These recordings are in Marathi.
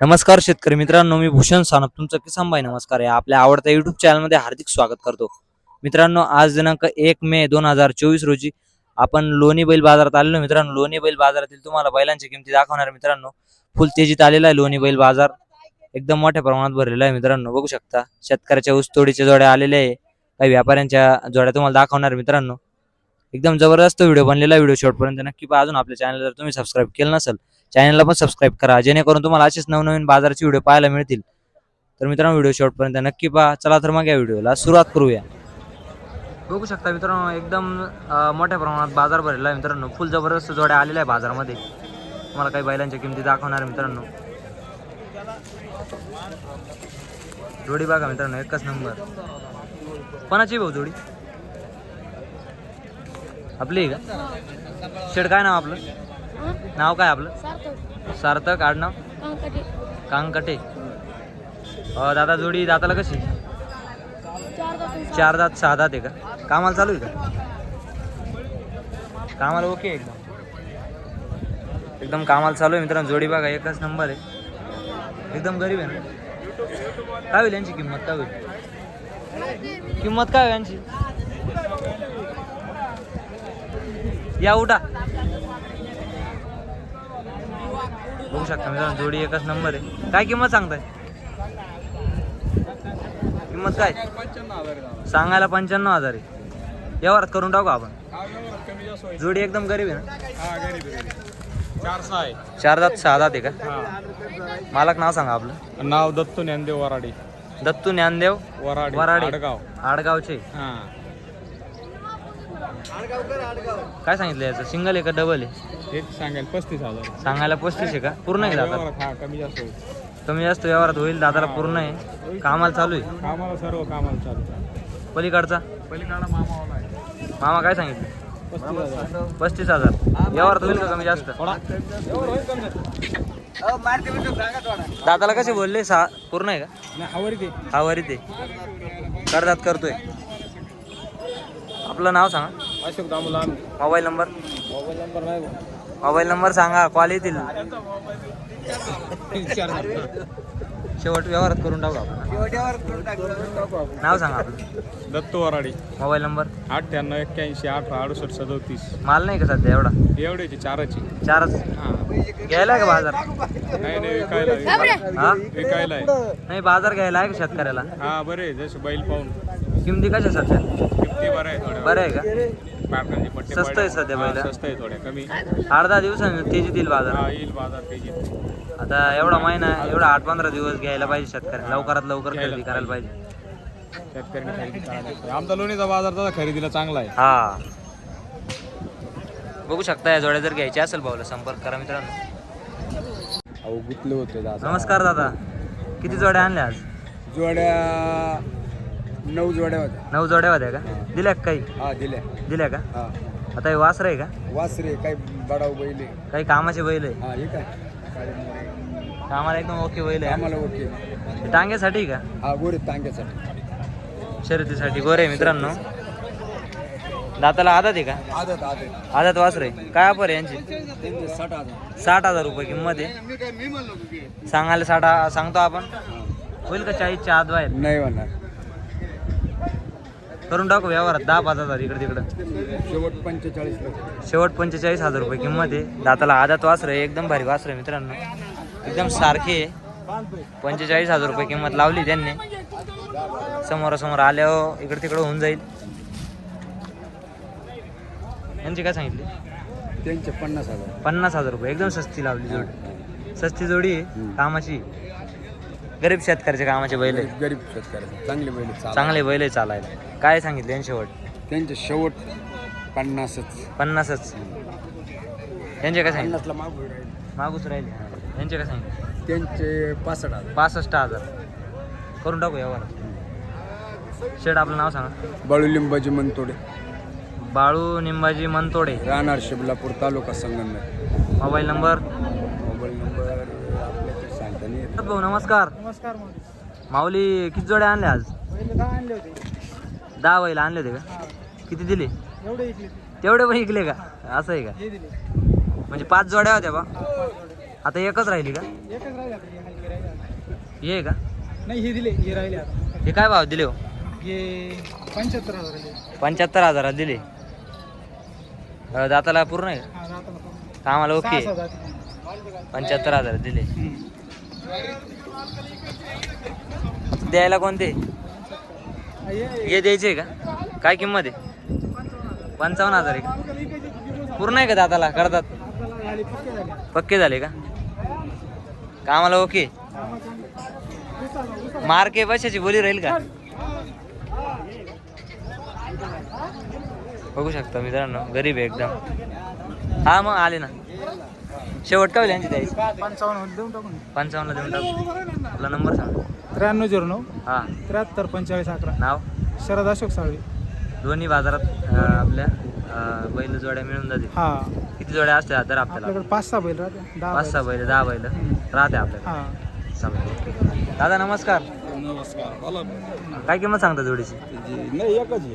नमस्कार शेतकरी मित्रांनो मी भूषण सानप. तुमचं किसान भाई नमस्कार. आहे आपल्या आवडत्या युट्यूब चॅनलमध्ये हार्दिक स्वागत करतो. मित्रांनो आज दिनांक एक मे दोन हजार चोवीस रोजी आपण लोणी बैल बाजारात आलेलो. मित्रांनो लोणी बैल बाजारातील तुम्हाला बैलांच्या किमती दाखवणार मित्रांनो. फुल तेजीत आलेला आहे लोणी बैल बाजार. एकदम मोठ्या प्रमाणात भरलेला आहे मित्रांनो. बघू शकता शेतकऱ्याच्या ऊसतोडीच्या जोड्या आलेल्या आहे. काही व्यापाऱ्यांच्या जोड्या तुम्हाला दाखवणार मित्रांनो. एकदम जबरदस्त व्हिडिओ बनलेला व्हिडिओ शेवटपर्यंत नक्की पहा. अजून आपल्या चॅनल जर तुम्ही सबस्क्राईब केलं नसेल चॅनलला पण सबस्क्राईब करा जेणेकरून तुम्हाला असेच नवनवीन बाजाराचे व्हिडिओ पाहायला मिळतील. तर मित्रांनो व्हिडिओ शेवटपर्यंत नक्की पहा. चला तर मग या व्हिडिओला सुरुवात करूया. बघू शकता मित्रांनो एकदम मोठ्या प्रमाणात बाजार भरलेला आहे मित्रांनो. फुल जबरदस्त जोड्या आलेल्या आहे बाजारामध्ये. तुम्हाला काही बैलांच्या किमती दाखवणार आहे मित्रांनो. जोडी बघा मित्रांनो एकच नंबर. कोणाची भाऊ जोडी? आपली का? शेड काय नाव आपलं? नाव काय आपलं? सार्थक. सार्थक आडनाव? कांकटे. दादा जोडी दाताला कशी? चार दात सहा दात आहे का? कामाला चालू आहे का? कामाला ओके एकदम. एकदम कामाला चालू आहे मित्रांनो जोडी बघा एकच नंबर आहे. एकदम गरीब आहे ना? काय होईल यांची किंमत? काय होईल? किंमत काय होईल यांची? या उठा. बघू शकता मित्रांनो जोडी एकच नंबर आहे. काय किंमत सांगताय? किंमत काय? सांगायला पंच्याण्णव हजार आहे. व्यवहारात करून टाकू आपण. जोडी एकदम गरीब आहे ना? चार दात सहा दात आहे का? मालक नाव सांगा आपलं. नाव दत्तू ज्ञानदेव वराडी. दत्तू ज्ञानदेव वराडी वराडी. आडगाव. आडगावचे. काय सांगितलं याचं? सिंगल आहे का डबल आहे? पस्तीस हजार. सांगायला पस्तीस आहे का? पूर्ण आहे दादा? हा कमी जास्त होईल. कमी जास्त व्यवहारात होईल दादाला पूर्ण आहे. कामाला चालू आहे? कामाला सर्व कामाला चालू पलीकडचा? पलीकडा मामावाला आहे. मामा काय सांगितलं? पस्तीस हजार. पस्तीस हजार. व्यवहारात होईल का कमी जास्त? दादाला कसे बोलले? सहा पूर्ण आहे का? नाही आवडी ते हा वरी ते करदात करतोय. आपलं नाव सांगा. Ashok Damula mobile number? Mobile number नाही मोबाईल नंबर सांगा कॉल येतील. शेवट व्यवहारात करून टाकू आपण. नाव सांगा आपलं. दत्तू वराडी. Mobile number? अठ्ठ्याण्णव एक्क्याऐंशी अठरा अडुसष्ट सदोतीस. माल नाही का सध्या एवढा? एवढ्याची चाराची. चारच. हा. घ्यायला आहे का बाजार? नाही नाही विकायला विकायला. हा? विकायला आहे. नाही बाजार घ्यायला आहे का शेतकऱ्याला? हा बरे जसे बैल पाहून. किमती कशा सध्या? किमती बरं आहे थोड्या. बरं आहे का? पट्टी स्वस्त आहे. सध्या हा, बैलं. स्वस्त आहे थोड्या कमी. दिवसांनी तेजी देईल बाजार. हा येईल बाजार तेजी. आता एवढा महिना एवढा आठ पंधरा दिवस घ्यायला पाहिजे शेतकऱ्याला लवकरात लवकर खरेदी करायला पाहिजे. शेतकऱ्यांनी खरेदी करायला लागते. आमचा लोणीचा बाजार तसा खरेदीला चांगला आहे. हा. बघू शकता या जोड्या जर घ्यायच्या असेल भाऊला संपर्क करा मित्रांनो. अहो गुतले होते दादा. नमस्कार दादा. किती जोड्या आणल्या आज? जोड्या नऊ जोड्या होत्या. नऊ जोड्या होत्या का? दिल्या का काही? हा दिल्या. दिल्या का? हा. आता हे वासर आहे का? वासरे काही बडाव बैल आहे. काही कामाचे बैल आहे? हा हे काय? कामाला एकदम ओके बैल आहे. आम्हाला ओके. हे टांग्यासाठी का? हा गोरे तांग्यासाठी. शर्यतीसाठी गोरे आहे मित्रांनो. दाताला आदत आहे का? आदत आदत. आदत वासर आहे. काय ऑफर आहे यांची? त्यांचे साठ हजार. साठ हजार रुपये किंमत आहे. सांगायला साठ हा- सांगतो आपण. होईल का चाळीसच्या आत बाहेर? नाही म्हणणार. करून टाकू व्यवहारात. दहा पाच हजार इकडे तिकडं. शेवट पंचेचाळीस शेवट पंचेचाळीस हजार रुपये किंमत आहे. दाताला आदात वासर आहे एकदम भारी वासर आहे मित्रांनो. एकदम सारखे आहे. पंचेचाळीस हजार रुपये किंमत लावली त्यांनी. समोरासमोर आल्यावर इकडे तिकडं होऊन जाईल. यांची काय सांगितली? त्यांचे पन्नास हजार. पन्नास हजार रुपये. एकदम सस्ती लावली जोडी. सस्ती जोडी आहे. कामाची. गरीब शेतकऱ्याच्या कामाचे बैल आहे गरीब शेतकऱ्याचे चांगले बैल चांगले बैल आहे चालायला. काय सांगितले यांनी शेवट? त्यांचे शेवट पन्नासच. पन्नासच. यांचे काय सांगितलं? पन्नासला मागू राहील. मागूच राहिले. यांचे काय सांगितलं? त्यांचे पासष्ट हजार. पासष्ट हजार. करून टाकू यावर शेड आपलं नाव सांगा. बाळू लिंबाजी मनतोडे. बाळू निंबाजी मनतोडे. राहणार शिबलापूर तालुका संगमनेर. Mobile number? भाऊ नमस्कार. नमस्कार माऊली. किती जोड्या आणल्या आज? दहा आणले होते. दहा बैल आणले होते का? किती दिले? एवढे तेवढे पण ऐकले का? असं आहे का? हे म्हणजे पाच जोड्या होत्या बा. आता एकच राहिली का? हे का? नाही हे दिले हे राहिले हे काय भाव दिले हो? हे पंच्याहत्तर हजार पंच्याहत्तर हजारात दिले. दाताला पूर्ण आहे? हा. कामाला ओके. पंच्याहत्तर हजार दिले. द्यायला कोणते? हे- द्यायचे का? काय किंमत आहे? पंचावन्न हजार आहे पूर्ण आहे का दादाला करतात? पक्के झाले पक्के झाले का? कामाला ओके? मार्के पैशाची बोली राहील का? बघू शकता मित्रांनो गरीब आहे एकदम. हा मग आले ना. शेवट काय होईल यांची द्यायची पंचावन्न देऊन टाकून. पंचावन्नला देऊन टाकू. आपला नंबर सांग. त्र्याण्णव झिरो नऊ हा. त्र्याहत्तर पंचेचाळीस अकरा. नाव? शरद अशोक साळवी. दोन्ही बाजारात अं, आपल्या अं, बैल जोड्या मिळून जातील. हा. किती जोड्या असतात दर आपल्याला आपल्याकडे पाच सहा बैल राहते दहा पाच सहा बैल दहा बैल राहते आपल्याला हा. चालेल. दादा नमस्कार. नमस्कार बोला काय किंमत सांगता जोडीची? नाही एकच आहे.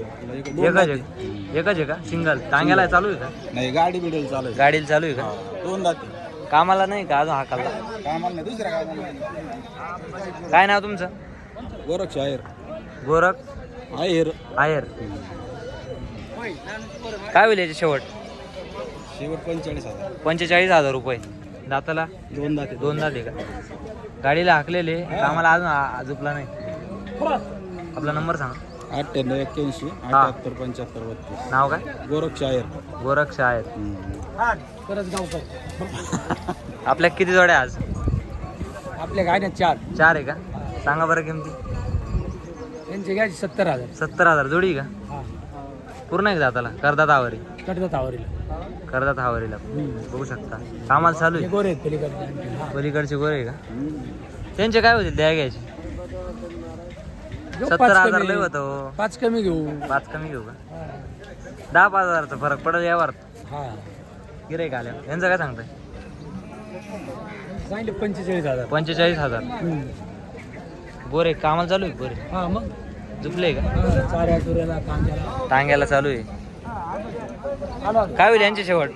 एकच आहे. एकच आहे का? सिंगल. टांग्याला चालू आहे का? नाही गाडी बिडेल चालू आहे. गाडीला चालू आहे का? दोन जाते कामाला नाही का अजून हाकालला कामाला नाही दुसऱ्या कामाला नाही. काय नाव तुमचं? गोरक्ष आहेर गोरख? आहेर. आयर काय होईल याचे शेवट? शेवट पंचेचाळीस हजार. पंचेचाळीस हजार रुपये. दाताला? दोन जाते दोन दाते का? गाडीला हाकलेले कामाला अजून आ- नाही. आपला नंबर सांगा. अठ्ठ्याण्णव एक्क्याऐंशी अठ्याहत्तर पंच्याहत्तर बत्तीस. नाव काय? गोरक्ष शायर. परत गावकर आपल्या किती जोड्या आज? आपल्या गाड्या चार. चार आहे का? सांगा बरं किमती. त्यांची घ्यायची सत्तर हजार. सत्तर हजार. जोडी का? हा. पूर्ण आहे का दाताला? करदात आवरी कडतात आवरीला करदात आवरीला बघू शकता. कामाला चालू आहे. गोरे आहेत पलीकडे पलीकडचे गोरे आहे का? त्यांचे काय होतील? द्या घ्यायचे. घेऊ सत्तर पाच हजार कमी. लय होतं हो. पाच कमी घेऊ. पाच कमी घेऊ का? दहा पाच हजारचा फरक पडेल यावर. हा. गिराईक आल्या यांचं काय सांगताय? सांगितले पंचेचाळीस हजार. पंचेचाळीस हजार. गोरे कामाला चालू आहे गोरे हा मग? झुकले का? चाऱ्या चुऱ्याला कांद्याला टांग्याला चालू आहे. काय होईल यांचे शेवट?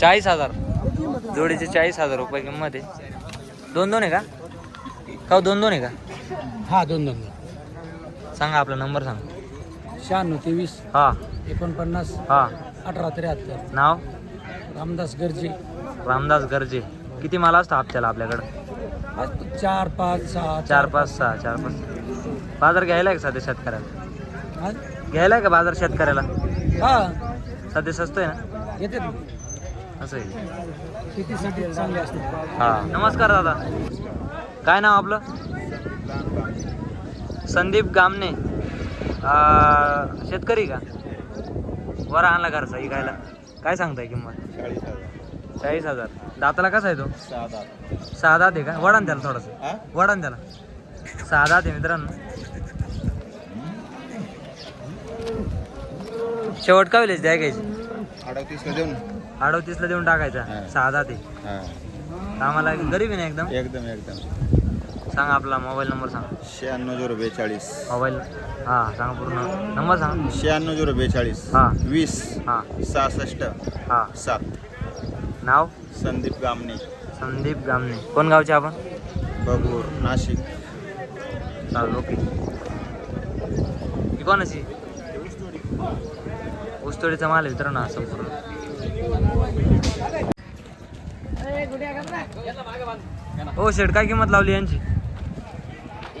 चाळीस हजार. जोडीचे चाळीस हजार रुपये किंमत आहे. दोन दोन आहे का? का हो, दोन दोन आहे का? हा दोन दोन. सांगा आपला नंबर सांगा. शहाण्णव तेवीस हा. एकोणपन्नास हा. अठरा त्र्याहत्तर. नाव? रामदास गरजे. रामदास गरजे. किती माल असतो हप्त्याला आपल्याकडं? आज चार पाच सहा चार. पाच सहा चार पाच. सहा. बाजार घ्यायला आहे का सध्या शेतकऱ्याला? हा? घ्यायला आहे का बाजार शेतकऱ्याला? हा. सध्या स्वस्त आहे ना? येते असं आहे. शेतीसाठी चांगले असते हा. नमस्कार दादा. काय नाव आपलं? संदीप गामने. शेतकरी का? वर आणला घरचा इकायला काय सांगताय किंमत? चाळीस हजार. दाताला कसा आहे तो? सहा दात आहे का? वडान त्याला थोडंसं. वडान त्याला. सहा दात आहे मित्रांनो. शेवट का होईल द्या घ्यायची देऊन. अडोतीसला देऊन टाकायचा. सहा दात आहे हा. आम्हाला गरीब आहे ना एकदम? एकदम एकदम. सांगा आपला मोबाईल नंबर सांगा. शहाण्णव झिरो बेचाळीस. मोबाईल? हां सांगा पूर्ण. नंबर सांगा. शहाण्णव झिरो बेचाळीस. हा. वीस. हां. सहासष्ट. हां. सात. नाव? संदीप गामणे. संदीप गामने कोण गावचे आपण? बगूर नाशिक. चालेल ओके. ही कोणाची? ऊसतोडीचा माल आहे मित्रांनो हा संपूर्ण. हो शेड काय किंमत लावली यांची?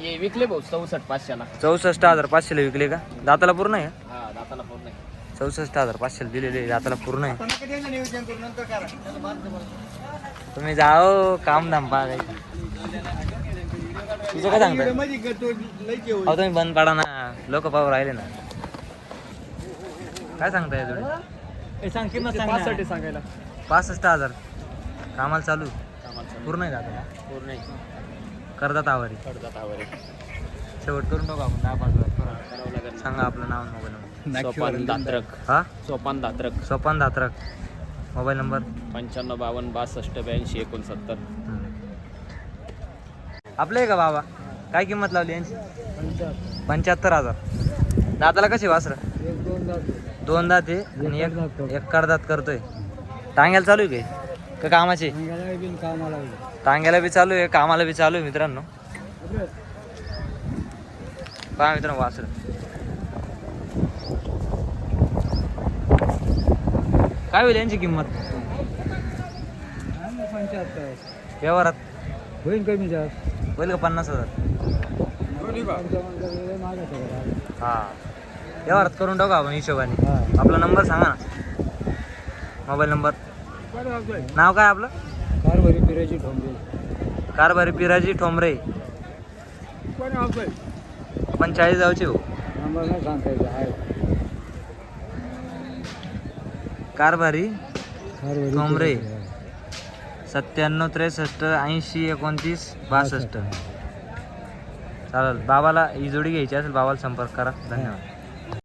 हे विकले भाऊ चौसष्ट पाचशेला. चौसष्ट हजार पाचशेला विकले का? दाताला पूर्ण आहे? का? हा दाताला पूर्ण आहे. चौसष्ट हजार पाचशेला दिलेले दाताला पूर्ण आहे. तुम्ही जाओ काम धाम पहा. काही. तुझं काय सांगताय? अहो तुम्ही बंद पाडा ना लोक पाहू राहिले ना. काय सांगताय तुम्ही? सांगायला. पासष्ट हजार. कामाला चालू. पूर्ण आहे दादा पूर्ण आहे. करतात आवारी. कडदातावर आहे. शेवट करून टाकू आपण. दहा पाच हजार करावं लागेल. सांगा आपलं नाव मोबाईल नंबर. सोपान दात्रक. हा? सोपान दात्रक. सोपान दात्रक. Mobile number? पंच्याण्णव बावन्न बासष्ट ब्याऐंशी एकोणसत्तर. आपलं आहे का बाबा? काय किंमत लावली यांची? पंच्याहत्तर. हजार. दाताला कशी वासर? दोन दात. दोन दात आहे आणि एक एक करदात करतोय. टांग्याला चालू आहे काय का कामाचे. टांग्याला बी चालू आहे कामाला बी चालू आहे मित्रांनो. पहा मित्रांनो वासर. काय होईल यांची किंमत? व्यवहारात? होईल कमी जास्त होईल का पन्नास हजार. हा. व्यवहारात करून टाकू आपण हिशोबाने. आपला नंबर सांगा ना. Mobile number. नाव काय आपलं? कारभारी फिरायची ठोंबे कारभारी पिराजी ठोंबरे. हो. नाही सांगता येत आहे कारभारी ठोंबरे. सत्त्याण्णव त्रेसष्ट ऐंशी एकोणतीस बासष्ट. चालेल. बाबाला ही जोडी घ्यायची असेल बाबाला संपर्क करा. धन्यवाद.